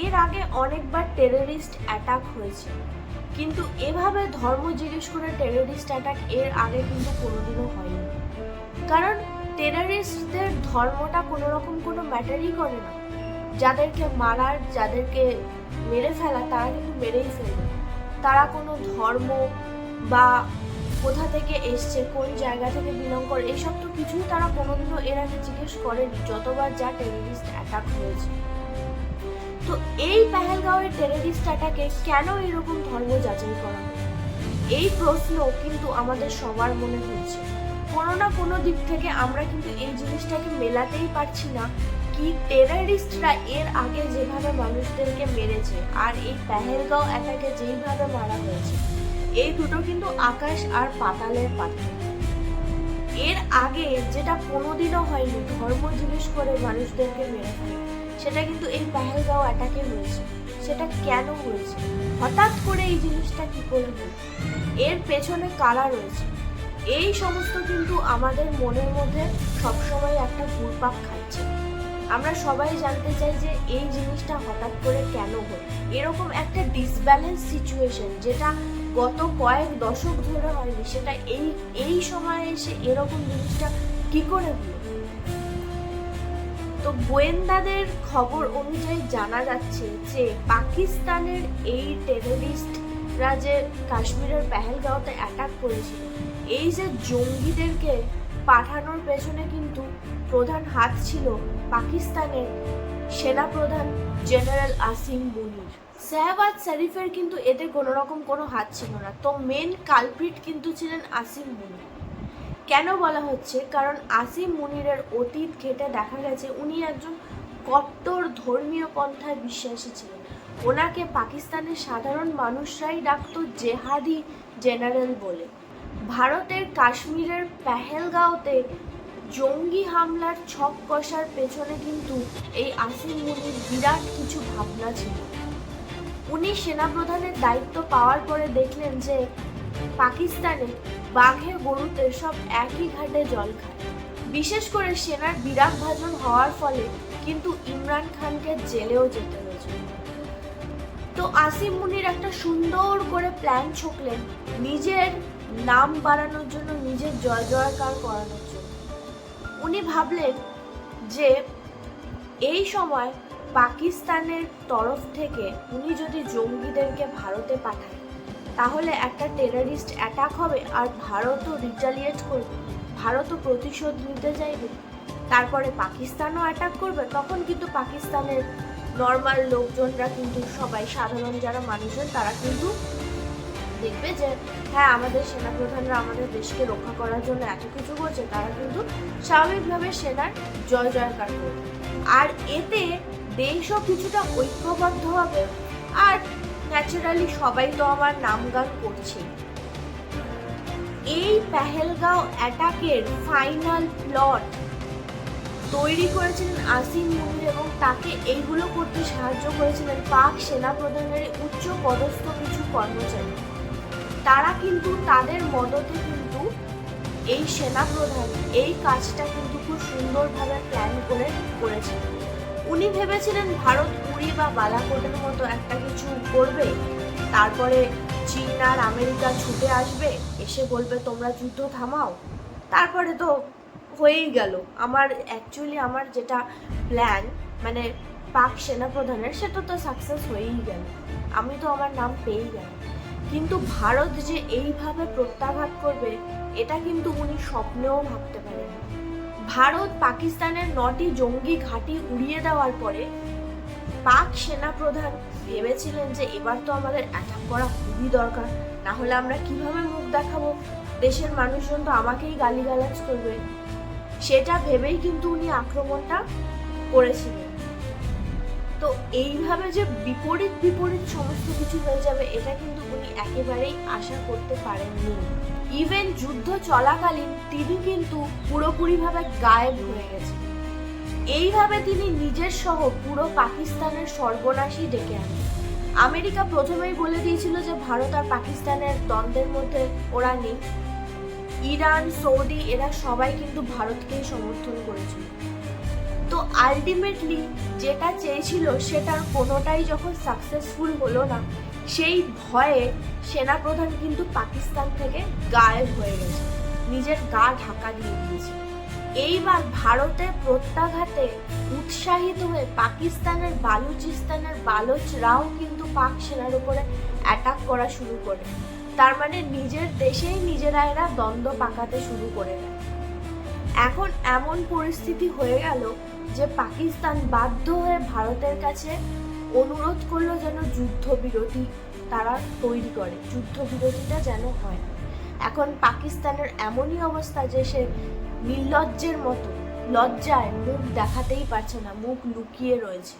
এর আগে অনেকবার টেররিস্ট অ্যাটাক হয়েছে। কিন্তু এভাবে ধর্ম জিজ্ঞেস করে টেররিস্ট অ্যাটাক এর আগে কিন্তু কোনোদিনও হয়নি। কারণ টেররিস্টদের ধর্মটা কোনো রকম কোনো ম্যাটারই করে না। যাদেরকে মারার, যাদেরকে মেরে ফেলা, তারা কিন্তু মেরেই ফেলবে তারা কোনো ধর্ম বা কোথা থেকে এসছে, কোন জায়গা থেকে বিলং করে এইসব তো কিছুই তারা কোনোদিনও এর আগে জিজ্ঞেস করেনি, যতবার যা টেররিস্ট অ্যাটাক হয়েছে। তো এই পেহেলগাঁওয়ের টেররিস্ট অ্যাটাকে কেন এরকম ধর্ম যাচাই করা এই প্রশ্ন কিন্তু আমাদের সবার মনে হচ্ছে। কোনো না কোনো দিক থেকে আমরা কিন্তু এই জিনিসটাকে মেলাতেই পারছি না কি টেরারিস্টরা এর আগে যেভাবে মানুষদেরকে মেরেছে আর এই পেহেলগাঁও অ্যাটাকে যেইভাবে মারা হয়েছে, এই দুটো কিন্তু আকাশ আর পাতালের পার্থক্য আগে যেটা কোনোদিনও হয়নি, ধর্ম জিজ্ঞেস করে মানুষদেরকে মেরে ফেলে। সেটা কিন্তু এই পেহেলগাঁও অ্যাটাকে হয়েছে। সেটা কেন হয়েছে? হঠাৎ করে এই জিনিসটা কি করে হলো এর পেছনে কারা রয়েছে? এই সমস্ত কিন্তু আমাদের মনের মধ্যে সবসময় একটা ঘুরপাক খাচ্ছে। আমরা সবাই জানতে চাই যে এই জিনিসটা হঠাৎ করে কেন হলো? এরকম একটা ডিসব্যালেন্স সিচুয়েশন যেটা গত কয়েক দশক ধরে হয়নি, সেটা এই এই সময়ে এসে এরকম জিনিসটা কি করে হলো? তো গোয়েন্দাদের খবর অনুযায়ী জানা যাচ্ছে যে পাকিস্তানের এই টেররিস্টরা যে কাশ্মীরের পেহেলগাঁওতে অ্যাটাক করেছিল, এই যে জঙ্গিদেরকে পাঠানোর পেছনে কিন্তু প্রধান হাত ছিল পাকিস্তানের সেনাপ্রধান জেনারেল আসিম মুনির। শাহবাজ শরীফের কিন্তু এতে কোনো রকম কোনো হাত ছিল না। তো মেন কালপ্রিট কিন্তু ছিলেন আসিম মুনির। কেন বলা হচ্ছে? কারণ আসিম মুনিরের অতীত ঘেটে দেখা গেছে উনি একজন কট্টর ধর্মীয় পন্থায় বিশ্বাসী ছিলেন। ওনাকে পাকিস্তানের সাধারণ মানুষরাই ডাকতো জেহাদি জেনারেল বলে। ভারতের কাশ্মীরের পেহেলগাঁওতে জঙ্গি হামলার ছক কষার পেছনে কিন্তু এই আসিম মুনির বিরাট কিছু ভাবনা ছিল। উনি সেনাপ্রধানের দায়িত্ব পাওয়ার পরে দেখলেন যে পাকিস্তানে বাঘে, গরুতে সব একই ঘাটে জল খায়। বিশেষ করে সেনার বিরাট ভাজন হওয়ার ফলে কিন্তু ইমরান খানকে জেলেও যেতে হয়েছিল। তো আসিম মুনির একটা সুন্দর করে প্ল্যান ছকলেন নিজের নাম বাড়ানোর জন্য, নিজের জয় জয়কার করানোর উনি ভাবলেন যে এই সময় পাকিস্তানের তরফ থেকে উনি যদি জঙ্গিদেরকে ভারতে পাঠায়, তাহলে একটা টেররিস্ট অ্যাটাক হবে আর ভারতও রিটালিয়েট করবে, ভারতও প্রতিশোধ নিতে চাইবে। তারপরে পাকিস্তানও অ্যাটাক করবে, তখন কিন্তু পাকিস্তানের নর্মাল লোকজনরা কিন্তু সবাই, সাধারণ যারা মানুষজন, তারা কিন্তু দেখবে যে হ্যাঁ আমাদের সেনাপ্রধানরা আমাদের দেশকে রক্ষা করার জন্য এত কিছু করছে, তারা কিন্তু স্বাভাবিকভাবে সেনার জয় জয়কার করবে। আর এতে দেশও কিছুটা ঐক্যবদ্ধ হবে। আর ন্যাচারালি সবাই তো আমার নাম গান করছে এই পেহেলগাঁও অ্যাটাকের ফাইনাল প্লট তৈরি করেছিলেন আসিম মুনির এবং তাকে এইগুলো করতে সাহায্য করেছিলেন পাক সেনাপ্রধানের উচ্চ পদস্থ কিছু কর্মচারী। তারা কিন্তু তাদের মদতে কিন্তু এই সেনাপ্রধান এই কাজটা কিন্তু খুব সুন্দরভাবে প্ল্যান করে করেছিলেন উনি ভেবেছিলেন ভারত পুরী বা বালাকোটের মতো একটা কিছু করবে, তারপরে চীন আর আমেরিকা ছুটে আসবে, এসে বলবে, তোমরা যুদ্ধ থামাও। তারপরে তো হয়েই গেল। আমার অ্যাকচুয়ালি আমার যেটা প্ল্যান মানে পাক সেনাপ্রধানের, সেটা তো সাকসেস হয়েই গেল। আমি তো আমার নাম পেয়েই গেলাম। কিন্তু ভারত যে এইভাবে প্রত্যাঘাত করবে, এটা কিন্তু উনি স্বপ্নেও ভাবতে পারেন ভারত পাকিস্তানের নটি জঙ্গি ঘাঁটি উড়িয়ে দেওয়ার পরে পাক সেনাপ্রধান ভেবেছিলেন যে এবার তো আমাদের অ্যাটাক করা খুবই দরকার না হলে আমরা কীভাবে মুখ দেখাবো? দেশের মানুষজন তো আমাকেই গালিগালাজ করবে। সেটা ভেবেই কিন্তু উনি আক্রমণটা করেছিলেন। তো এইভাবে যে বিপরীত বিপরীত সমস্ত কিছু হয়ে যাবে, এটা কিন্তু উনি একেবারেই আশা করতে পারেননি। ইভেন যুদ্ধ চলাকালীন তিনি কিন্তু পুরোপুরিভাবে গায়েব হয়ে গেছেন। এইভাবে তিনি নিজের সহ পুরো পাকিস্তানের সর্বনাশই ডেকে আনেন। আমেরিকা প্রথমেই বলে দিয়েছিল যে ভারত আর পাকিস্তানের দ্বন্দ্বের মধ্যে ওরা নেই। ইরান, সৌদি, এরা সবাই কিন্তু ভারতকেই সমর্থন করেছিল। তো আলটিমেটলি যেটা চেয়েছিল সেটার কোনোটাই যখন সাকসেসফুল হলো না, সেই ভয়ে সেনাপ্রধান কিন্তু পাকিস্তান থেকে গায়েব হয়ে গেছে। নিজের গা ঢাকা দিয়ে দিয়েছে। এইবার ভারতের প্রত্যাঘাতে উৎসাহিত হয়ে পাকিস্তানের বালুচিস্তানের বালোচরাও কিন্তু পাক সেনার উপরে অ্যাটাক করা শুরু করে। তার মানে নিজের দেশেই নিজেরা এরা দ্বন্দ্ব পাকাতে শুরু করে দেয়। এখন এমন পরিস্থিতি হয়ে গেল যে পাকিস্তান বাধ্য হয়ে ভারতের কাছে অনুরোধ করল যেন যুদ্ধবিরতি তারা তৈরি করে যুদ্ধ বিরতিটা যেন হয়। এখন পাকিস্তানের এমনই অবস্থা যে সে নির্লজ্জের মতো লজ্জায় মুখ দেখাতেই পারছে না, মুখ লুকিয়ে রয়েছে।